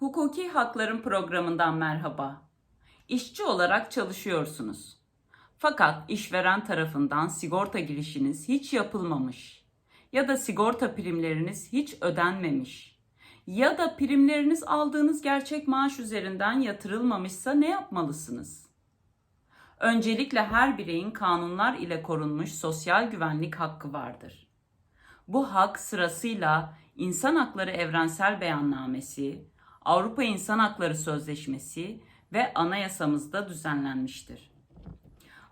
Hukuki Hakların programından merhaba. İşçi olarak çalışıyorsunuz. Fakat işveren tarafından sigorta girişiniz hiç yapılmamış ya da sigorta primleriniz hiç ödenmemiş ya da primleriniz aldığınız gerçek maaş üzerinden yatırılmamışsa ne yapmalısınız? Öncelikle her bireyin kanunlar ile korunmuş sosyal güvenlik hakkı vardır. Bu hak sırasıyla İnsan Hakları Evrensel Beyannamesi, Avrupa İnsan Hakları Sözleşmesi ve anayasamızda düzenlenmiştir.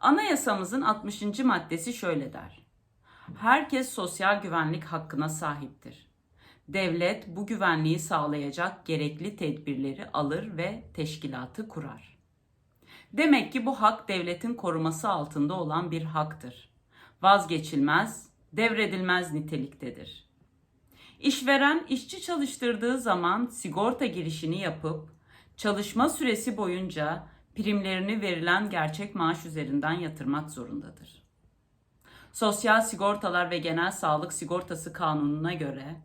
Anayasamızın 60. maddesi şöyle der. Herkes sosyal güvenlik hakkına sahiptir. Devlet bu güvenliği sağlayacak gerekli tedbirleri alır ve teşkilatı kurar. Demek ki bu hak devletin koruması altında olan bir haktır. Vazgeçilmez, devredilmez niteliktedir. İşveren işçi çalıştırdığı zaman sigorta girişini yapıp çalışma süresi boyunca primlerini verilen gerçek maaş üzerinden yatırmak zorundadır. Sosyal Sigortalar ve Genel Sağlık Sigortası Kanunu'na göre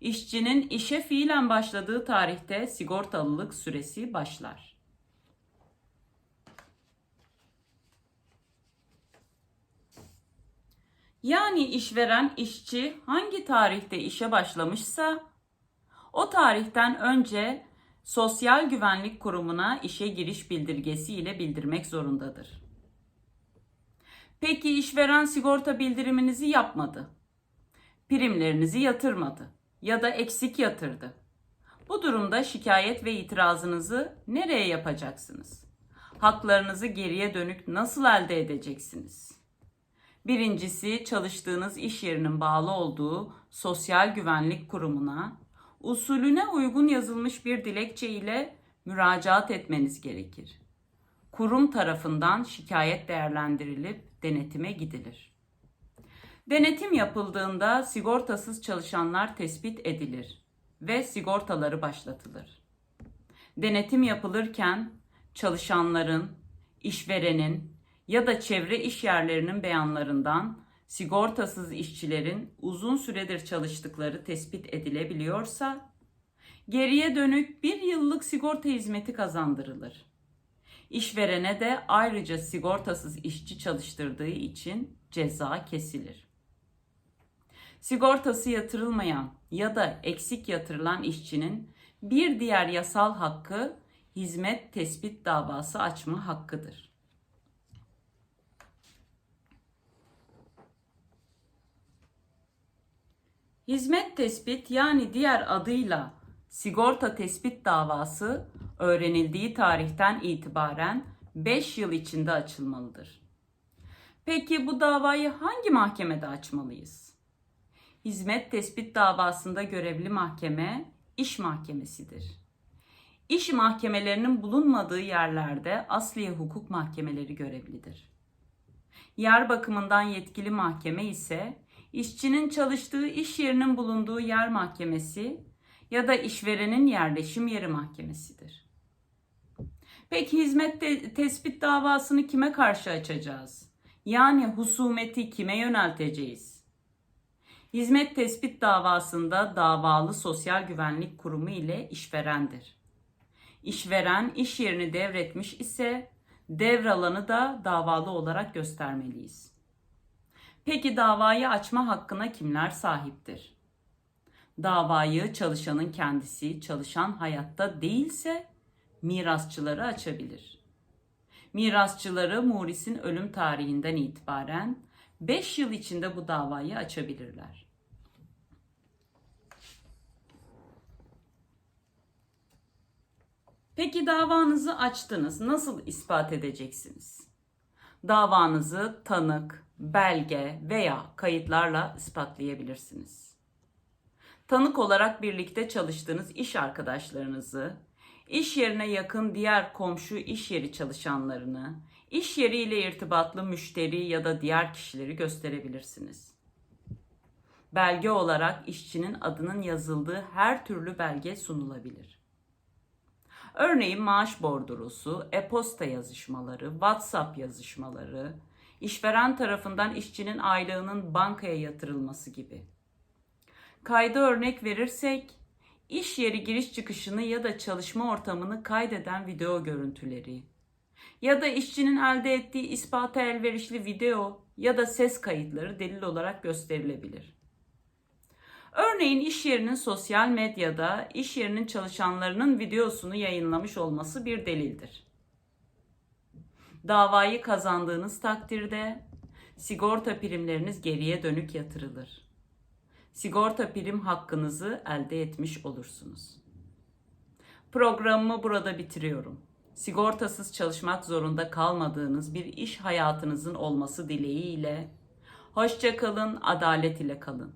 işçinin işe fiilen başladığı tarihte sigortalılık süresi başlar. Yani işveren işçi hangi tarihte işe başlamışsa o tarihten önce Sosyal Güvenlik Kurumu'na işe giriş bildirgesi ile bildirmek zorundadır. Peki işveren sigorta bildiriminizi yapmadı. Primlerinizi yatırmadı ya da eksik yatırdı. Bu durumda şikayet ve itirazınızı nereye yapacaksınız? Haklarınızı geriye dönük nasıl elde edeceksiniz? Birincisi çalıştığınız iş yerinin bağlı olduğu Sosyal Güvenlik Kurumu'na usulüne uygun yazılmış bir dilekçe ile müracaat etmeniz gerekir. Kurum tarafından şikayet değerlendirilip denetime gidilir. Denetim yapıldığında sigortasız çalışanlar tespit edilir ve sigortaları başlatılır. Denetim yapılırken çalışanların, işverenin ya da çevre iş yerlerinin beyanlarından sigortasız işçilerin uzun süredir çalıştıkları tespit edilebiliyorsa, geriye dönük bir yıllık sigorta hizmeti kazandırılır. İşverene de ayrıca sigortasız işçi çalıştırdığı için ceza kesilir. Sigortası yatırılmayan ya da eksik yatırılan işçinin bir diğer yasal hakkı hizmet tespit davası açma hakkıdır. Hizmet tespit yani diğer adıyla sigorta tespit davası öğrenildiği tarihten itibaren 5 yıl içinde açılmalıdır. Peki bu davayı hangi mahkemede açmalıyız? Hizmet tespit davasında görevli mahkeme iş mahkemesidir. İş mahkemelerinin bulunmadığı yerlerde asliye hukuk mahkemeleri görevlidir. Yer bakımından yetkili mahkeme ise işçinin çalıştığı iş yerinin bulunduğu yer mahkemesi ya da işverenin yerleşim yeri mahkemesidir. Peki hizmet te- tespit davasını kime karşı açacağız? Yani husumeti kime yönelteceğiz? Hizmet tespit davasında davalı Sosyal Güvenlik Kurumu ile işverendir. İşveren iş yerini devretmiş ise devralanı da davalı olarak göstermeliyiz. Peki davayı açma hakkına kimler sahiptir? Davayı çalışanın kendisi, çalışan hayatta değilse mirasçıları açabilir. Mirasçıları Muris'in ölüm tarihinden itibaren 5 yıl içinde bu davayı açabilirler. Peki davanızı açtınız. Nasıl ispat edeceksiniz? Davanızı tanık, belge veya kayıtlarla ispatlayabilirsiniz. Tanık olarak birlikte çalıştığınız iş arkadaşlarınızı, iş yerine yakın diğer komşu iş yeri çalışanlarını, iş yeriyle irtibatlı müşteri ya da diğer kişileri gösterebilirsiniz. Belge olarak işçinin adının yazıldığı her türlü belge sunulabilir. Örneğin maaş bordrosu, e-posta yazışmaları, WhatsApp yazışmaları, işveren tarafından işçinin aylığının bankaya yatırılması gibi. Kayda örnek verirsek, iş yeri giriş çıkışını ya da çalışma ortamını kaydeden video görüntüleri ya da işçinin elde ettiği ispata elverişli video ya da ses kayıtları delil olarak gösterilebilir. Örneğin iş yerinin sosyal medyada iş yerinin çalışanlarının videosunu yayınlamış olması bir delildir. Davayı kazandığınız takdirde sigorta primleriniz geriye dönük yatırılır. Sigorta prim hakkınızı elde etmiş olursunuz. Programımı burada bitiriyorum. Sigortasız çalışmak zorunda kalmadığınız bir iş hayatınızın olması dileğiyle hoşça kalın, adalet ile kalın.